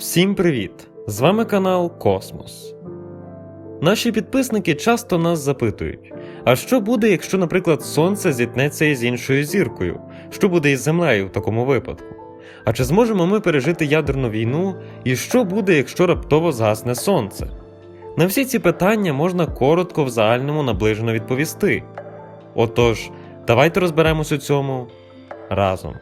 Всім привіт! З вами канал Космос. Наші підписники часто нас запитують: а що буде, якщо, наприклад, Сонце зіткнеться із іншою зіркою? Що буде із Землею в такому випадку? А чи зможемо ми пережити ядерну війну? І що буде, якщо раптово згасне сонце? На всі ці питання можна коротко в загальному наближено відповісти. Отож, давайте розберемось у цьому разом.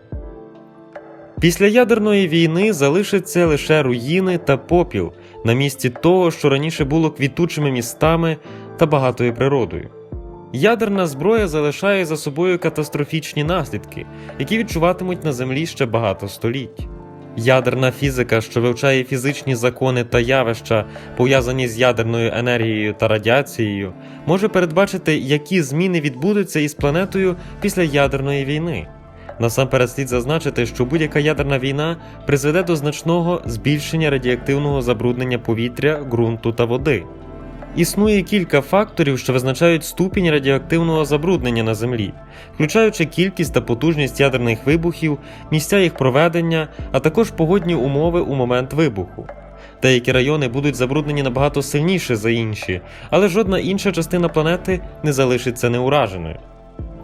Після ядерної війни залишаться лише руїни та попіл на місці того, що раніше було квітучими містами та багатою природою. Ядерна зброя залишає за собою катастрофічні наслідки, які відчуватимуть на землі ще багато століть. Ядерна фізика, що вивчає фізичні закони та явища, пов'язані з ядерною енергією та радіацією, може передбачити, які зміни відбудуться із планетою після ядерної війни. Насамперед слід зазначити, що будь-яка ядерна війна призведе до значного збільшення радіоактивного забруднення повітря, ґрунту та води. Існує кілька факторів, що визначають ступінь радіоактивного забруднення на Землі, включаючи кількість та потужність ядерних вибухів, місця їх проведення, а також погодні умови у момент вибуху. Деякі райони будуть забруднені набагато сильніше за інші, але жодна інша частина планети не залишиться неураженою.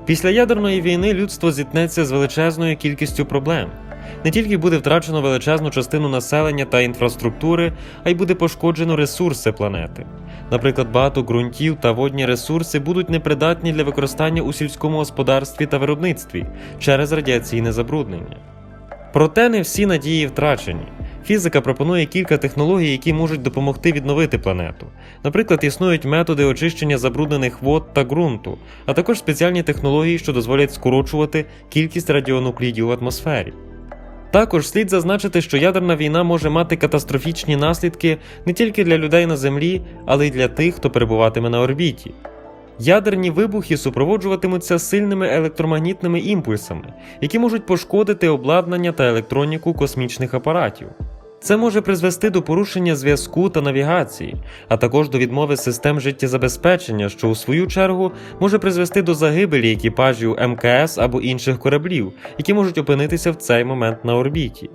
Після ядерної війни людство зіткнеться з величезною кількістю проблем. Не тільки буде втрачено величезну частину населення та інфраструктури, а й буде пошкоджено ресурси планети. Наприклад, багато ґрунтів та водні ресурси будуть непридатні для використання у сільському господарстві та виробництві через радіаційне забруднення. Проте не всі надії втрачені. Фізика пропонує кілька технологій, які можуть допомогти відновити планету. Наприклад, існують методи очищення забруднених вод та ґрунту, а також спеціальні технології, що дозволять скорочувати кількість радіонуклідів в атмосфері. Також слід зазначити, що ядерна війна може мати катастрофічні наслідки не тільки для людей на Землі, але й для тих, хто перебуватиме на орбіті. Ядерні вибухи супроводжуватимуться сильними електромагнітними імпульсами, які можуть пошкодити обладнання та електроніку космічних апаратів. Це може призвести до порушення зв'язку та навігації, а також до відмови систем життєзабезпечення, що у свою чергу може призвести до загибелі екіпажів МКС або інших кораблів, які можуть опинитися в цей момент на орбіті.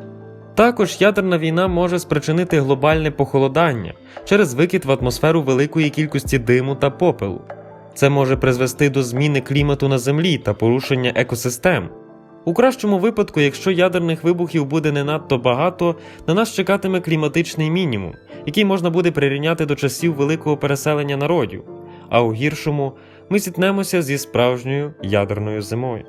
Також ядерна війна може спричинити глобальне похолодання через викид в атмосферу великої кількості диму та попелу. Це може призвести до зміни клімату на Землі та порушення екосистем. У кращому випадку, якщо ядерних вибухів буде не надто багато, на нас чекатиме кліматичний мінімум, який можна буде прирівняти до часів великого переселення народів, а у гіршому ми зіткнемося зі справжньою ядерною зимою.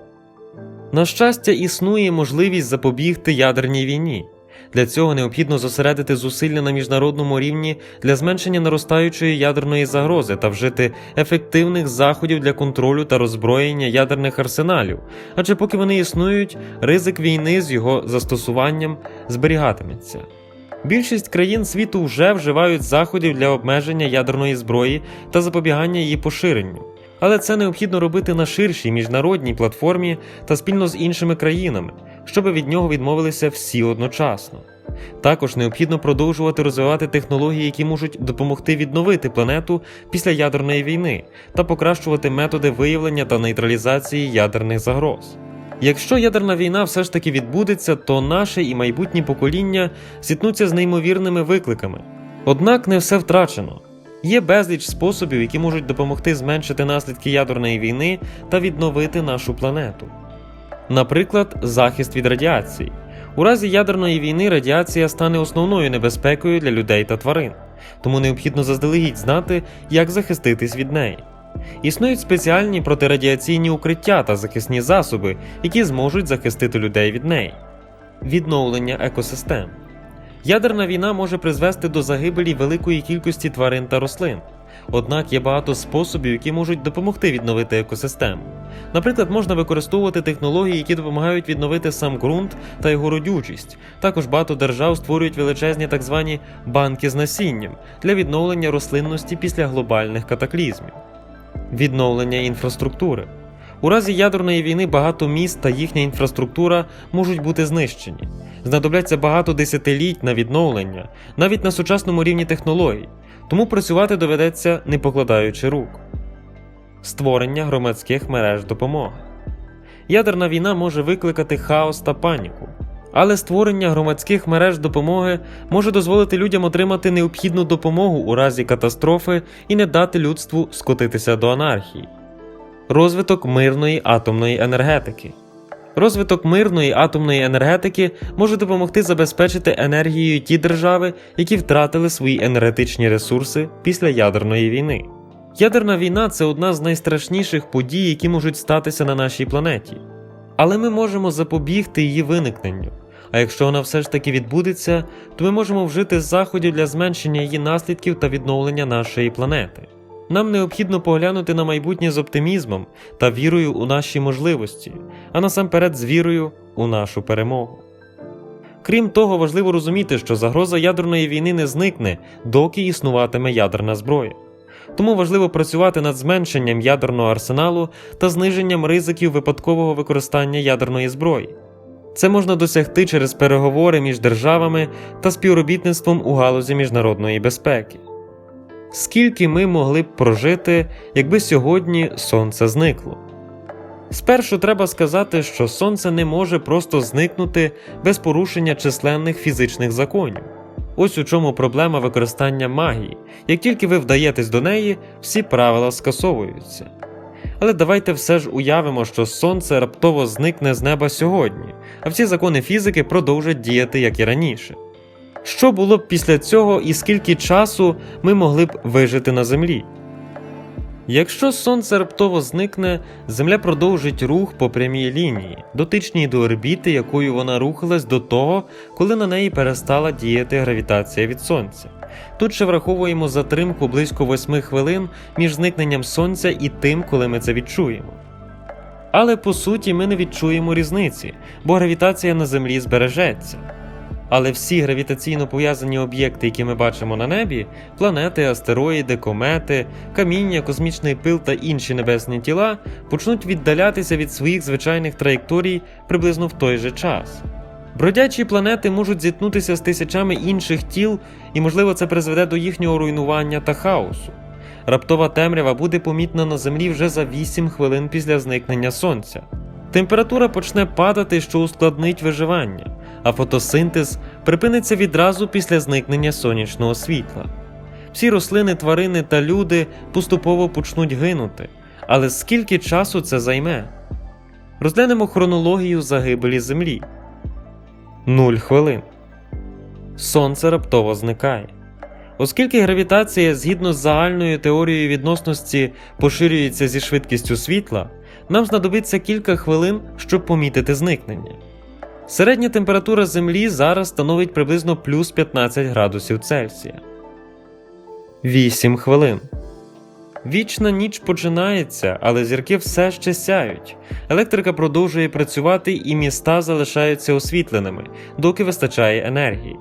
На щастя, існує можливість запобігти ядерній війні. Для цього необхідно зосередити зусилля на міжнародному рівні для зменшення наростаючої ядерної загрози та вжити ефективних заходів для контролю та роззброєння ядерних арсеналів, адже поки вони існують, ризик війни з його застосуванням зберігатиметься. Більшість країн світу вже вживають заходів для обмеження ядерної зброї та запобігання її поширенню. Але це необхідно робити на ширшій міжнародній платформі та спільно з іншими країнами, щоб від нього відмовилися всі одночасно. Також необхідно продовжувати розвивати технології, які можуть допомогти відновити планету після ядерної війни та покращувати методи виявлення та нейтралізації ядерних загроз. Якщо ядерна війна все ж таки відбудеться, то наше і майбутні покоління зіткнуться з неймовірними викликами. Однак не все втрачено. Є безліч способів, які можуть допомогти зменшити наслідки ядерної війни та відновити нашу планету. Наприклад, захист від радіації. У разі ядерної війни радіація стане основною небезпекою для людей та тварин, тому необхідно заздалегідь знати, як захиститись від неї. Існують спеціальні протирадіаційні укриття та захисні засоби, які зможуть захистити людей від неї. Відновлення екосистем. Ядерна війна може призвести до загибелі великої кількості тварин та рослин. Однак є багато способів, які можуть допомогти відновити екосистему. Наприклад, можна використовувати технології, які допомагають відновити сам ґрунт та його родючість. Також багато держав створюють величезні так звані банки з насінням для відновлення рослинності після глобальних катаклізмів. Відновлення інфраструктури. У разі ядерної війни багато міст та їхня інфраструктура можуть бути знищені. Знадобляться багато десятиліть на відновлення, навіть на сучасному рівні технологій, тому працювати доведеться не покладаючи рук. Створення громадських мереж допомоги. Ядерна війна може викликати хаос та паніку. Але створення громадських мереж допомоги може дозволити людям отримати необхідну допомогу у разі катастрофи і не дати людству скотитися до анархії. Розвиток мирної атомної енергетики. Розвиток мирної атомної енергетики може допомогти забезпечити енергією ті держави, які втратили свої енергетичні ресурси після ядерної війни. Ядерна війна це одна з найстрашніших подій, які можуть статися на нашій планеті. Але ми можемо запобігти її виникненню. А якщо вона все ж таки відбудеться, то ми можемо вжити заходів для зменшення її наслідків та відновлення нашої планети. Нам необхідно поглянути на майбутнє з оптимізмом та вірою у наші можливості, а насамперед з вірою у нашу перемогу. Крім того, важливо розуміти, що загроза ядерної війни не зникне, доки існуватиме ядерна зброя. Тому важливо працювати над зменшенням ядерного арсеналу та зниженням ризиків випадкового використання ядерної зброї. Це можна досягти через переговори між державами та співробітництвом у галузі міжнародної безпеки. Скільки ми могли б прожити, якби сьогодні сонце зникло? Спершу треба сказати, що сонце не може просто зникнути без порушення численних фізичних законів. Ось у чому проблема використання магії. Як тільки ви вдаєтесь до неї, всі правила скасовуються. Але давайте все ж уявимо, що сонце раптово зникне з неба сьогодні, а всі закони фізики продовжать діяти як і раніше. Що було б після цього і скільки часу ми могли б вижити на землі? Якщо сонце раптово зникне, Земля продовжить рух по прямій лінії, дотичній до орбіти, якою вона рухалась до того, коли на неї перестала діяти гравітація від сонця. Тут ще враховуємо затримку близько 8 хвилин між зникненням сонця і тим, коли ми це відчуємо. Але по суті ми не відчуємо різниці, бо гравітація на Землі збережеться. Але всі гравітаційно пов'язані об'єкти, які ми бачимо на небі планети, астероїди, комети, каміння, космічний пил та інші небесні тіла почнуть віддалятися від своїх звичайних траєкторій приблизно в той же час. Бродячі планети можуть зіткнутися з тисячами інших тіл, і, можливо, це призведе до їхнього руйнування та хаосу. Раптова темрява буде помітна на Землі вже за 8 хвилин після зникнення сонця. Температура почне падати, що ускладнить виживання, а фотосинтез припиниться відразу після зникнення сонячного світла. Всі рослини, тварини та люди поступово почнуть гинути. Але скільки часу це займе? Розглянемо хронологію загибелі Землі. Нуль хвилин. Сонце раптово зникає. Оскільки гравітація згідно з загальною теорією відносності поширюється зі швидкістю світла, нам знадобиться кілька хвилин, щоб помітити зникнення. Середня температура Землі зараз становить приблизно плюс 15 градусів Цельсія. 8 хвилин. Вічна ніч починається, але зірки все ще сяють. Електрика продовжує працювати і міста залишаються освітленими, доки вистачає енергії.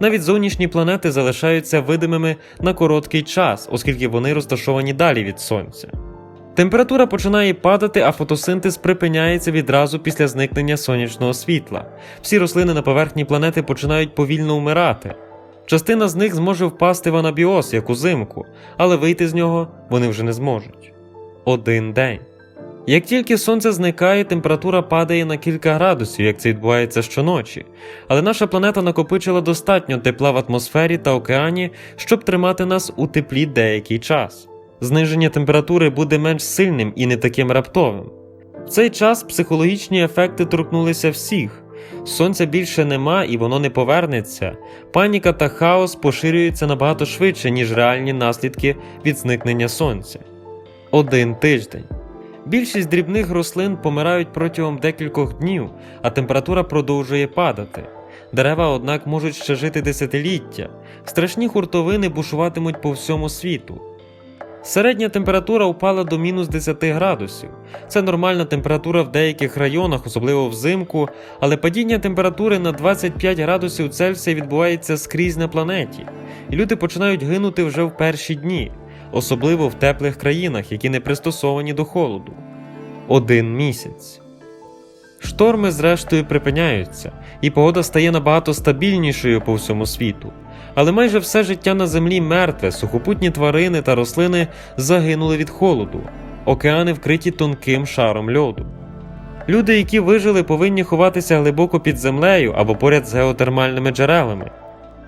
Навіть зовнішні планети залишаються видимими на короткий час, оскільки вони розташовані далі від сонця. Температура починає падати, а фотосинтез припиняється відразу після зникнення сонячного світла. Всі рослини на поверхні планети починають повільно вмирати. Частина з них зможе впасти в анабіоз, як узимку, але вийти з нього вони вже не зможуть. Один день. Як тільки сонце зникає, температура падає на кілька градусів, як це відбувається щоночі, але наша планета накопичила достатньо тепла в атмосфері та океані, щоб тримати нас у теплі деякий час. Зниження температури буде менш сильним і не таким раптовим. В цей час психологічні ефекти торкнулися всіх. Сонця більше нема і воно не повернеться. Паніка та хаос поширюються набагато швидше, ніж реальні наслідки від зникнення сонця. Один тиждень. Більшість дрібних рослин помирають протягом декількох днів, а температура продовжує падати. Дерева, однак, можуть ще жити десятиліття. Страшні хуртовини бушуватимуть по всьому світу. Середня температура впала до мінус 10 градусів. Це нормальна температура в деяких районах, особливо взимку, але падіння температури на 25 градусів Цельсія відбувається скрізь на планеті, і люди починають гинути вже в перші дні, особливо в теплих країнах, які не пристосовані до холоду. Один місяць. Шторми, зрештою, припиняються, і погода стає набагато стабільнішою по всьому світу. Але майже все життя на землі мертве, сухопутні тварини та рослини загинули від холоду, океани вкриті тонким шаром льоду. Люди, які вижили, повинні ховатися глибоко під землею або поряд з геотермальними джерелами.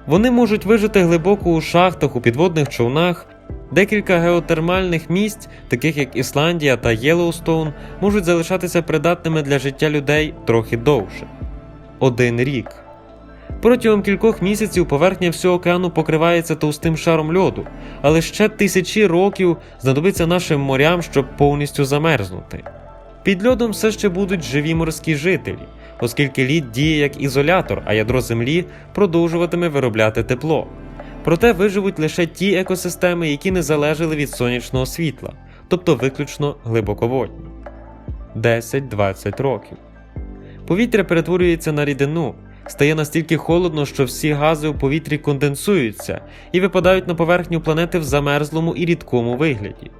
Вони можуть вижити глибоко у шахтах, у підводних човнах. Декілька геотермальних місць, таких як Ісландія та Єлоустоун, можуть залишатися придатними для життя людей трохи довше один рік. Протягом кількох місяців поверхня всього океану покривається товстим шаром льоду, але ще тисячі років знадобиться нашим морям, щоб повністю замерзнути. Під льодом все ще будуть живі морські жителі, оскільки лід діє як ізолятор, а ядро землі продовжуватиме виробляти тепло. Проте виживуть лише ті екосистеми, які не залежали від сонячного світла, тобто виключно глибоководні. 10-20 років. Повітря перетворюється на рідину, стає настільки холодно, що всі гази у повітрі конденсуються і випадають на поверхню планети в замерзлому і рідкому вигляді.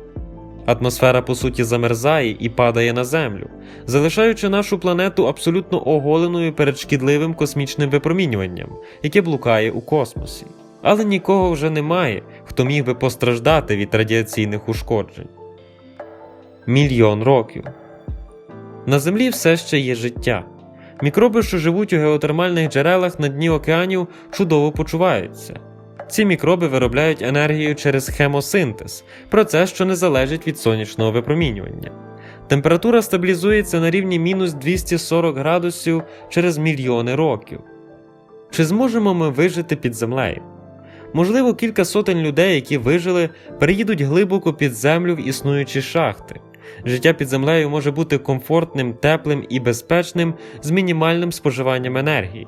Атмосфера, по суті, замерзає і падає на Землю, залишаючи нашу планету абсолютно оголеною перед шкідливим космічним випромінюванням, яке блукає у космосі. Але нікого вже немає, хто міг би постраждати від радіаційних ушкоджень. Мільйон років. На Землі все ще є життя. Мікроби, що живуть у геотермальних джерелах на дні океанів, чудово почуваються. Ці мікроби виробляють енергію через хемосинтез, процес, що не залежить від сонячного випромінювання. Температура стабілізується на рівні мінус 240 градусів через мільйони років. Чи зможемо ми вижити під землею? Можливо, кілька сотень людей, які вижили, переїдуть глибоко під землю в існуючі шахти. Життя під землею може бути комфортним, теплим і безпечним з мінімальним споживанням енергії.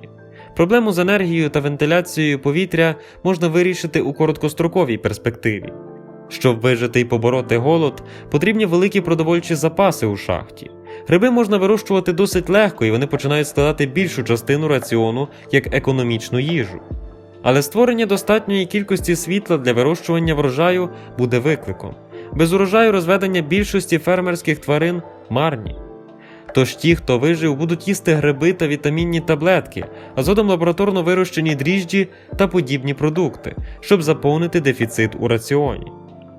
Проблему з енергією та вентиляцією повітря можна вирішити у короткостроковій перспективі. Щоб вижити і побороти голод, потрібні великі продовольчі запаси у шахті. Гриби можна вирощувати досить легко і вони починають складати більшу частину раціону як економічну їжу. Але створення достатньої кількості світла для вирощування врожаю буде викликом. Без урожаю розведення більшості фермерських тварин марні. Тож ті, хто вижив, будуть їсти гриби та вітамінні таблетки, а згодом лабораторно вирощені дріжджі та подібні продукти, щоб заповнити дефіцит у раціоні.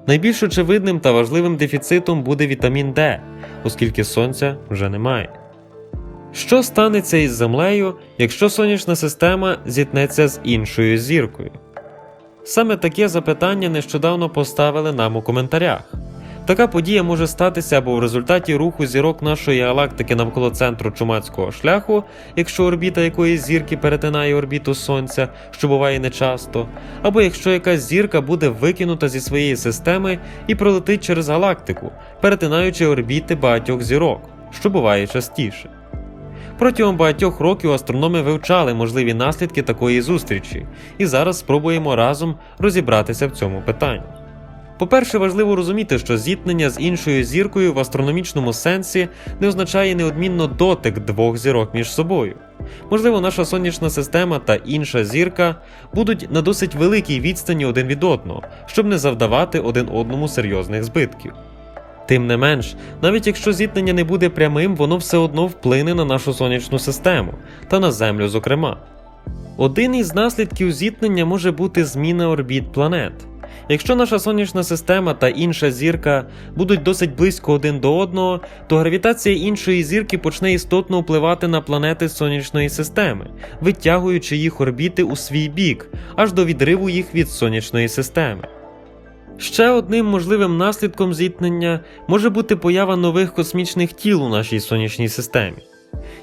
Найбільш очевидним та важливим дефіцитом буде вітамін Д, оскільки сонця вже немає. Що станеться із Землею, якщо сонячна система зіткнеться з іншою зіркою? Саме таке запитання нещодавно поставили нам у коментарях. Така подія може статися або в результаті руху зірок нашої галактики навколо центру чумацького шляху, якщо орбіта якоїсь зірки перетинає орбіту Сонця, що буває нечасто, або якщо якась зірка буде викинута зі своєї системи і пролетить через галактику, перетинаючи орбіти багатьох зірок, що буває частіше. Протягом багатьох років астрономи вивчали можливі наслідки такої зустрічі, і зараз спробуємо разом розібратися в цьому питанні. По-перше, важливо розуміти, що зіткнення з іншою зіркою в астрономічному сенсі не означає неодмінно дотик двох зірок між собою. Можливо, наша сонячна система та інша зірка будуть на досить великій відстані один від одного, щоб не завдавати один одному серйозних збитків. Тим не менш, навіть якщо зіткнення не буде прямим, воно все одно вплине на нашу сонячну систему та на Землю, зокрема. Один із наслідків зіткнення може бути зміна орбіт планет. Якщо наша сонячна система та інша зірка будуть досить близько один до одного, то гравітація іншої зірки почне істотно впливати на планети сонячної системи, витягуючи їх орбіти у свій бік, аж до відриву їх від сонячної системи. Ще одним можливим наслідком зіткнення може бути поява нових космічних тіл у нашій сонячній системі.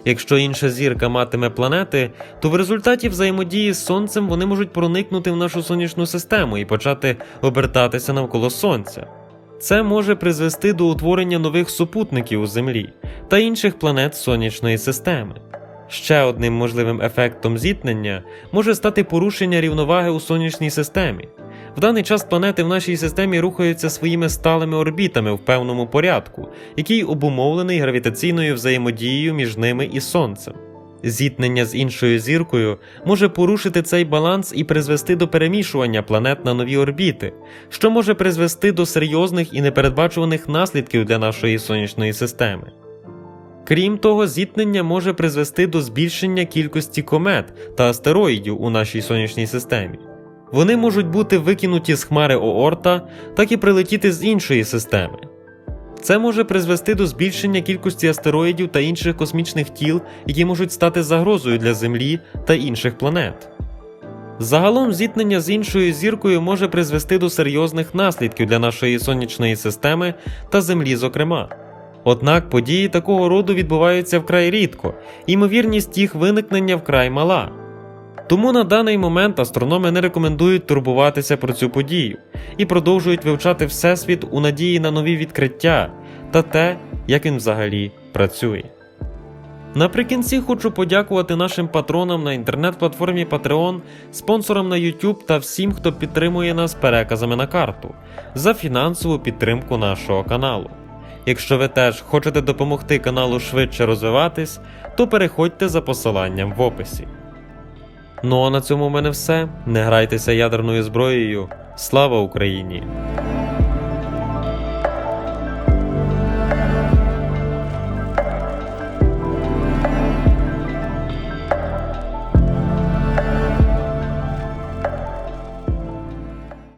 Якщо інша зірка матиме планети, то в результаті взаємодії з Сонцем вони можуть проникнути в нашу сонячну систему і почати обертатися навколо Сонця. Це може призвести до утворення нових супутників у Землі та інших планет сонячної системи. Ще одним можливим ефектом зіткнення може стати порушення рівноваги у сонячній системі. В даний час планети в нашій системі рухаються своїми сталими орбітами в певному порядку, який обумовлений гравітаційною взаємодією між ними і Сонцем. Зіткнення з іншою зіркою може порушити цей баланс і призвести до перемішування планет на нові орбіти, що може призвести до серйозних і непередбачуваних наслідків для нашої сонячної системи. Крім того, зіткнення може призвести до збільшення кількості комет та астероїдів у нашій сонячній системі. Вони можуть бути викинуті з хмари Оорта, так і прилетіти з іншої системи. Це може призвести до збільшення кількості астероїдів та інших космічних тіл, які можуть стати загрозою для Землі та інших планет. Загалом зіткнення з іншою зіркою може призвести до серйозних наслідків для нашої сонячної системи та Землі, зокрема. Однак події такого роду відбуваються вкрай рідко, ймовірність їх виникнення вкрай мала. Тому на даний момент астрономи не рекомендують турбуватися про цю подію і продовжують вивчати Всесвіт у надії на нові відкриття та те, як він взагалі працює. Наприкінці хочу подякувати нашим патронам на інтернет-платформі Patreon, спонсорам на YouTube та всім, хто підтримує нас переказами на карту за фінансову підтримку нашого каналу. Якщо ви теж хочете допомогти каналу швидше розвиватись, то переходьте за посиланням в описі. Ну а на цьому в мене все. Не грайтеся ядерною зброєю. Слава Україні!